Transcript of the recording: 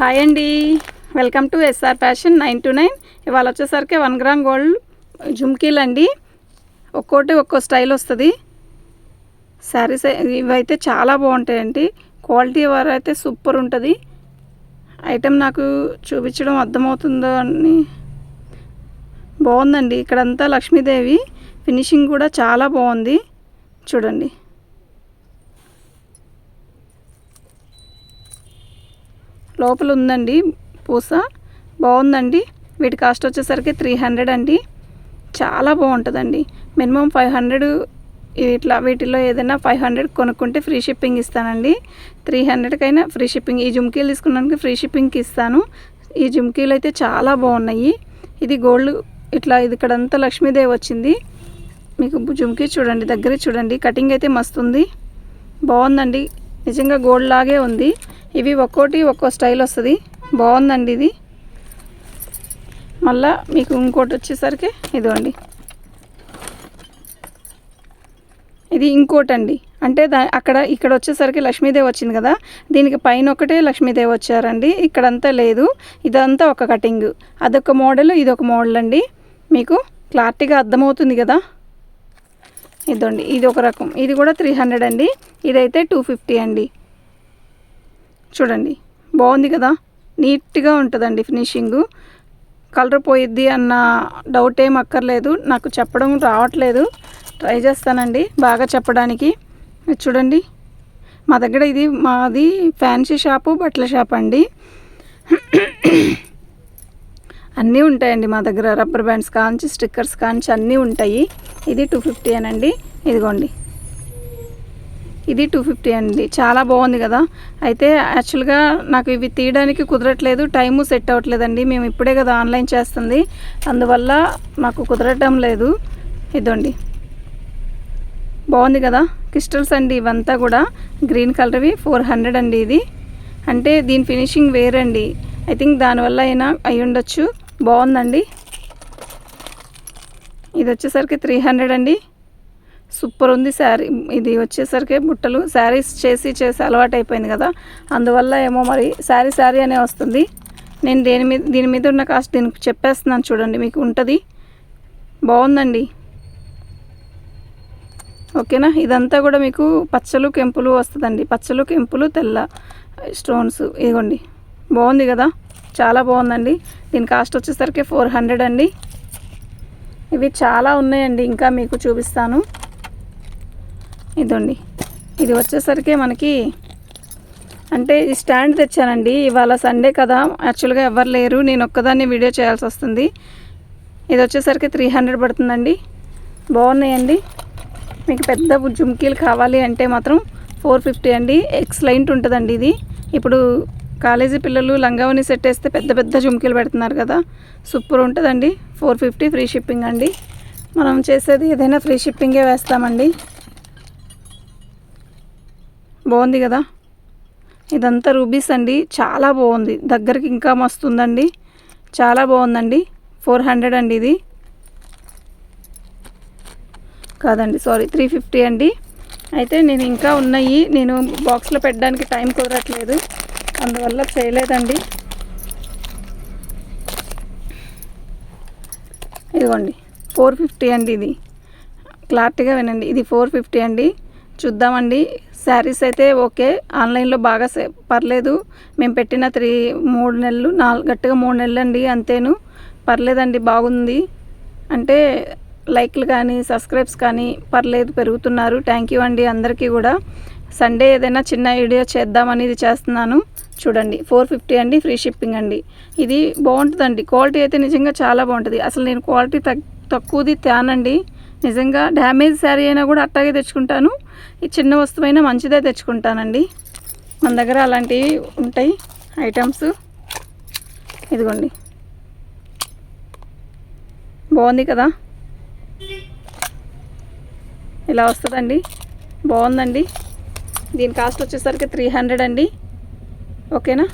Hi అండి. Welcome to SR fashion nine to nine. ఇవాళ వచ్చేసరికి వన్ గ్రామ్ గోల్డ్ జుమ్కీలు అండి ఒక్కోటి ఒక్కో స్టైల్ వస్తుంది. శారీస్ ఇవైతే చాలా బాగుంటాయండి. క్వాలిటీ వారు అయితే సూపర్ ఉంటుంది. ఐటెం నాకు చూపించడం అర్థమవుతుందో అని బాగుందండి. ఇక్కడంతా లక్ష్మీదేవి. ఫినిషింగ్ కూడా చాలా బాగుంది. చూడండి. లోపల ఉందండి పూస. బాగుందండి వీటి కాస్ట్ వచ్చేసరికి త్రీ హండ్రెడ్ అండి. చాలా బాగుంటుందండి మినిమం ఫైవ్ హండ్రెడ్ ఇట్లా వీటిలో ఏదైనా ఫైవ్ హండ్రెడ్ కొనుక్కుంటే ఫ్రీ షిప్పింగ్ ఇస్తానండి. త్రీ హండ్రెడ్కైనా ఫ్రీ షిప్పింగ్. ఈ జుమ్కీలు తీసుకున్నానికి ఫ్రీ షిప్పింగ్కి ఇస్తాను. ఈ జుమ్కీలు అయితే చాలా బాగున్నాయి ఇది గోల్డ్ ఇట్లా ఇది ఇక్కడంతా లక్ష్మీదేవి వచ్చింది. మీకు జుమ్కీ చూడండి దగ్గర చూడండి. కటింగ్ అయితే మస్తు ఉంది బాగుందండి నిజంగా గోల్డ్ లాగే ఉంది. ఇవి ఒక్కోటి ఒక్కో స్టైల్ వస్తుంది. బాగుందండి ఇది. మళ్ళా మీకు ఇంకోటి వచ్చేసరికి ఇదిగోండి. ఇది ఇంకోటి అండి అంటే దా అక్కడ ఇక్కడ వచ్చేసరికి లక్ష్మీదేవి వచ్చింది కదా. దీనికి పైన ఒకటే లక్ష్మీదేవి వచ్చారండి. ఇక్కడంతా లేదు. ఇదంతా ఒక కటింగ్ అదొక మోడల్ ఇదొక మోడల్ అండి. మీకు క్లారిటీగా అర్థమవుతుంది కదా. ఇదండి ఇది ఒక రకం. ఇది కూడా త్రీ హండ్రెడ్ అండి. ఇదైతే టూ ఫిఫ్టీ అండి. చూడండి బాగుంది కదా? నీట్గా ఉంటుందండి ఫినిషింగు. కలర్ పోయిద్ది అన్న డౌట్ ఏం అక్కర్లేదు. నాకు చెప్పడం రావట్లేదు. ట్రై చేస్తానండి బాగా చెప్పడానికి. చూడండి మా దగ్గర ఇది మాది ఫ్యాన్సీ షాపు బట్టల షాప్ అండి. అన్నీ ఉంటాయండి మా దగ్గర. రబ్బర్ బ్యాండ్స్ కాంచి స్టిక్కర్స్ కాంచి అన్నీ ఉంటాయి. ఇది టూ ఫిఫ్టీ అనండి. ఇదిగోండి. ఇది టూ ఫిఫ్టీ అండి. చాలా బాగుంది కదా. అయితే యాక్చువల్గా నాకు ఇవి తీయడానికి కుదరట్లేదు. టైము సెట్ అవ్వట్లేదండి. మేము ఇప్పుడే కదా ఆన్లైన్ చేస్తుంది. అందువల్ల నాకు కుదరటం లేదు. ఇదండి బాగుంది కదా. క్రిస్టల్స్ అండి ఇవంతా కూడా. గ్రీన్ కలర్వి ఫోర్ హండ్రెడ్ అండి ఇది. అంటే దీని ఫినిషింగ్ వేరండి. ఐ థింక్ దానివల్ల అయినా అయి ఉండొచ్చు బాగుందండి. ఇది వచ్చేసరికి త్రీ హండ్రెడ్ అండి. సూపర్ ఉంది శారీ. ఇది వచ్చేసరికి బుట్టలు శారీస్ చేసి చేసి అలవాటు అయిపోయింది కదా. అందువల్ల ఏమో మరి శారీ శారీ అనే వస్తుంది. నేను దేని మీద దీని మీద ఉన్న కాస్ట్ దీనికి చెప్పేస్తున్నాను చూడండి మీకు ఉంటుంది. బాగుందండి. ఓకేనా? ఇదంతా కూడా మీకు పచ్చలు కెంపులు వస్తుందండి. పచ్చలు కెంపులు తెల్ల స్టోన్స్ ఇదిగోండి. బాగుంది కదా? చాలా బాగుందండి. దీని కాస్ట్ వచ్చేసరికి ఫోర్ హండ్రెడ్ అండి. ఇవి చాలా ఉన్నాయండి ఇంకా మీకు చూపిస్తాను. ఇదండి ఇది వచ్చేసరికి మనకి అంటే ఈ స్టాండ్ తెచ్చానండి. ఇవాళ సండే కదా యాక్చువల్గా ఎవరు లేరు నేను ఒక్కదాన్ని వీడియో చేయాల్సి వస్తుంది. ఇది వచ్చేసరికి త్రీ హండ్రెడ్ పడుతుందండి. బాగున్నాయండి. మీకు పెద్ద జుమ్కీలు కావాలి అంటే మాత్రం ఫోర్ ఫిఫ్టీ అండి. ఎక్స్లైంట్ ఉంటుందండి ఇది. ఇప్పుడు కాలేజీ పిల్లలు లంగావని సెట్ వేస్తే పెద్ద పెద్ద జుమ్కీలు పెడుతున్నారు కదా. సూపర్ ఉంటుందండి. ఫోర్ ఫిఫ్టీ ఫ్రీ షిప్పింగ్ అండి. మనం చేసేది ఏదైనా ఫ్రీ షిప్పింగే వేస్తామండి. బాగుంది కదా. ఇదంతా రూబీస్ అండి. చాలా బాగుంది. దగ్గరికి ఇంకా మస్తుందండి చాలా బాగుందండి. ఫోర్ హండ్రెడ్ అండి ఇది. కాదండి సారీ త్రీ ఫిఫ్టీ అండి. అయితే నేను ఇంకా ఉన్నాయి. నేను బాక్స్లో పెట్టడానికి టైం కుదరట్లేదు. అందువల్ల చేయలేదండి. ఇదిగోండి ఫోర్ ఫిఫ్టీ అండి ఇది. క్లారిటీగా వినండి ఇది ఫోర్ ఫిఫ్టీ అండి. చూద్దామండి శారీస్ అయితే ఓకే ఆన్లైన్లో బాగా పర్లేదు. మేము పెట్టిన త్రీ మూడు నెలలు నాలుగు గట్టిగా మూడు నెలలు అండి అంతేను. పర్లేదండి బాగుంది. అంటే లైక్లు కానీ సబ్స్క్రైబ్స్ కానీ పర్లేదు పెరుగుతున్నారు. థ్యాంక్ యూ అండి అందరికీ కూడా. సండే ఏదైనా చిన్న వీడియో చేద్దామని ఇది చేస్తున్నాను. చూడండి ఫోర్ ఫిఫ్టీ అండి ఫ్రీ షిప్పింగ్ అండి. ఇది బాగుంటుందండి. క్వాలిటీ అయితే నిజంగా చాలా బాగుంటుంది. అసలు నేను క్వాలిటీ తక్కువది తేనండి. నిజంగా డ్యామేజ్ శారీ అయినా కూడా అట్టాగే తెచ్చుకుంటాను. ఈ చిన్న వస్తువైనా మంచిదే తెచ్చుకుంటానండి. మన దగ్గర అలాంటివి ఉంటాయి. ఐటమ్స్ ఇదిగోండి. బాగుంది కదా? ఇలా వస్తుందండి. బాగుందండి. దీని కాస్ట్ వచ్చేసరికి త్రీ హండ్రెడ్ అండి. ఓకేనా?